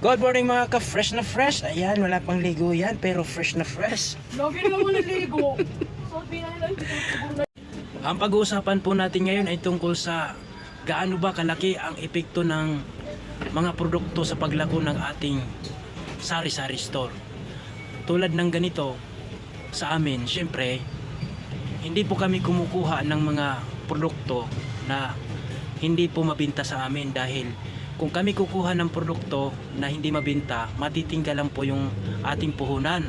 Good morning mga ka-fresh na fresh. Ayan, wala pang ligo yan, pero fresh na fresh. Lagi naman naligo. Sabi na lang, Ang pag-uusapan po natin ngayon ay tungkol sa gaano ba kalaki ang epekto ng mga produkto sa paglago ng ating sari-sari store. Tulad ng ganito sa amin, syempre, hindi po kami kumukuha ng mga produkto na hindi po mabinta sa amin dahil kung kami kukuha ng produkto na hindi mabinta, matitinggalan po yung ating puhunan.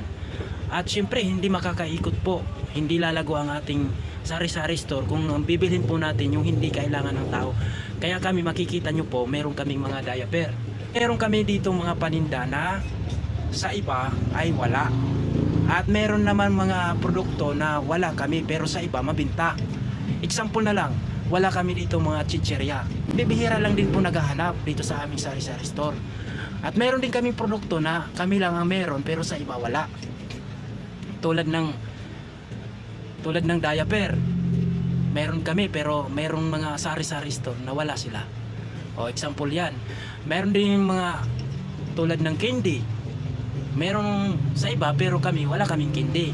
At syempre, hindi makakaikot po. Hindi lalago ang ating sari-sari store kung bibilhin po natin yung hindi kailangan ng tao. Kaya kami makikita nyo po, meron kaming mga diaper. Meron kami dito mga paninda na sa iba ay wala. At meron naman mga produkto na wala kami pero sa iba mabinta. Example na lang, wala kami dito mga chicherya. Bibihira lang din po naghahanap dito sa aming sari-sari store. At meron din kaming produkto na kami lang ang meron pero sa iba wala. Tulad ng tulad ng diaper. Meron kami pero merong mga sari-sari store na wala sila. O example yan. Meron din mga tulad ng candy. Meron sa iba pero kami wala kaming candy.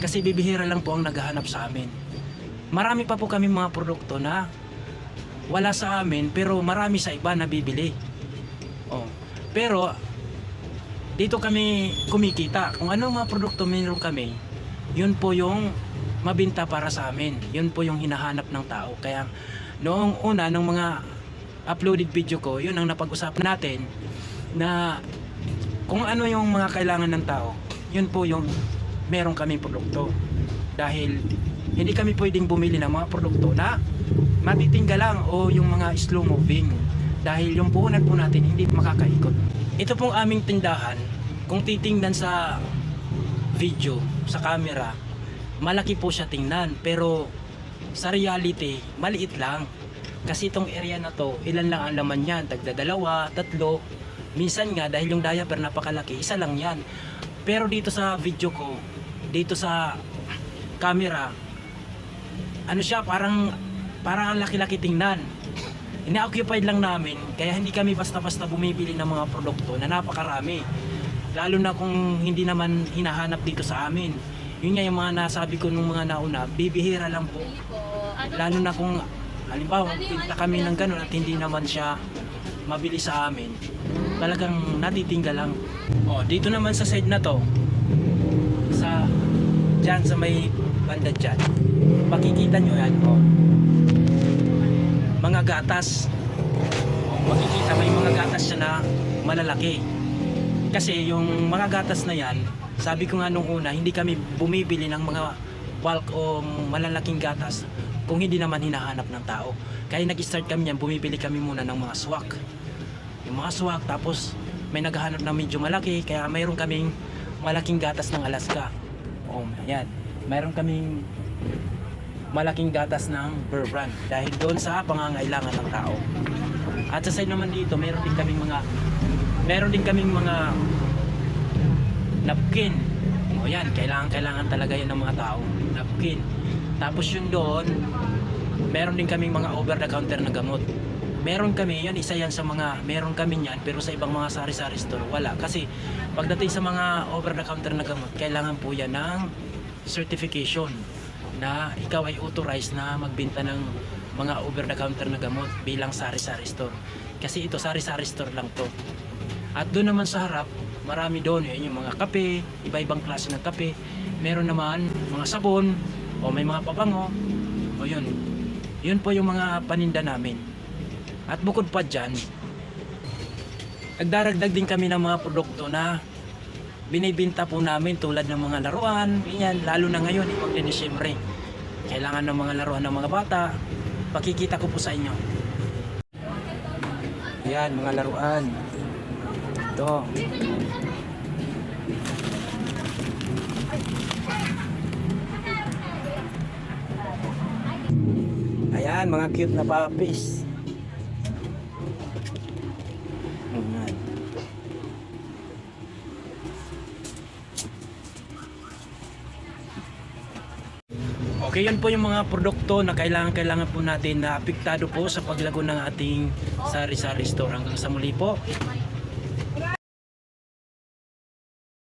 Kasi bibihira lang po ang naghahanap sa amin. Marami pa po kami mga produkto na wala sa amin pero marami sa iba na bibili. Oh. Pero dito kami kumikita. Kung anong mga produkto meron kami, yun po yung mabinta para sa amin. Yun po yung hinahanap ng tao. Kaya noong una, nung mga uploaded video ko, yun ang napag-usapan natin na kung ano yung mga kailangan ng tao, yun po yung meron kaming produkto. Dahil hindi kami pwedeng bumili ng mga produkto na matitingga lang o yung mga slow moving. Dahil yung puhunan po natin hindi makakaikot. Ito pong aming tindahan, kung titingnan sa video, sa camera, malaki po siya tingnan. Pero sa reality, maliit lang. Kasi itong area na to, ilan lang ang laman yan? Tagda dalawa, tatlo. Minsan nga, dahil yung diaper napakalaki, isa lang yan. Pero dito sa video ko, dito sa camera, ano siya, parang, parang ang laki-laki tingnan. Ina-occupied lang namin, kaya hindi kami basta-basta bumibili ng mga produkto na napakarami. Lalo na kung hindi naman hinahanap dito sa amin. Yun nga yung mga nasabi ko nung mga nauna, bibihira lang po. Lalo na kung halimbawa pinta kami ng ganun at hindi naman siya mabili sa amin. Talagang natitingga lang. Oh, dito naman sa side na to, sa dyan sa may banda dyan, makikita nyo yan. Oh. Mga gatas. Makikita may mga gatas siya na malalaki. Kasi yung mga gatas na yan, sabi ko nga nung una, hindi kami bumibili ng mga bulk o malalaking gatas kung hindi naman hinahanap ng tao. Kaya nag-start kami yan, bumibili kami muna ng mga swak. Yung mga swak, tapos may naghahanap na medyo malaki, kaya mayroon kaming malaking gatas ng Alaska. Oh, ayan. Mayroon kaming malaking gatas ng Burr brand dahil doon sa pangangailangan ng tao. At sa side naman dito, mayroon din kaming mga meron din kaming mga napkin. O yan, kailangan kailangan talaga yan ng mga tao. Napkin. Tapos yung doon, meron din kaming mga over the counter na gamot. Meron kami, yan isa yan sa mga, meron kami yan, pero sa ibang mga sari-sari store, wala. Kasi pagdating sa mga over the counter na gamot, kailangan po yan ng certification na ikaw ay authorized na magbenta ng mga over the counter na gamot bilang sari-sari store. Kasi ito sari-sari store lang to. At doon naman sa harap, marami doon yun, yung mga kape, iba-ibang klase ng kape. Meron naman mga sabon, o may mga pabango, o yun. Yun po yung mga paninda namin. At bukod pa dyan, nagdaragdag din kami ng mga produkto na binibinta po namin tulad ng mga laruan, ganyan, lalo na ngayon, eh, magde-Desyembre. Kailangan ng mga laruan ng mga bata. Pakikita ko po sa inyo. Yan, mga laruan. Ito. Ayan, mga cute na puppies. Ayan. Okay, yan po yung mga produkto na kailangan-kailangan po natin na apektado po sa paglago ng ating sari-sari store. Hanggang sa muli po.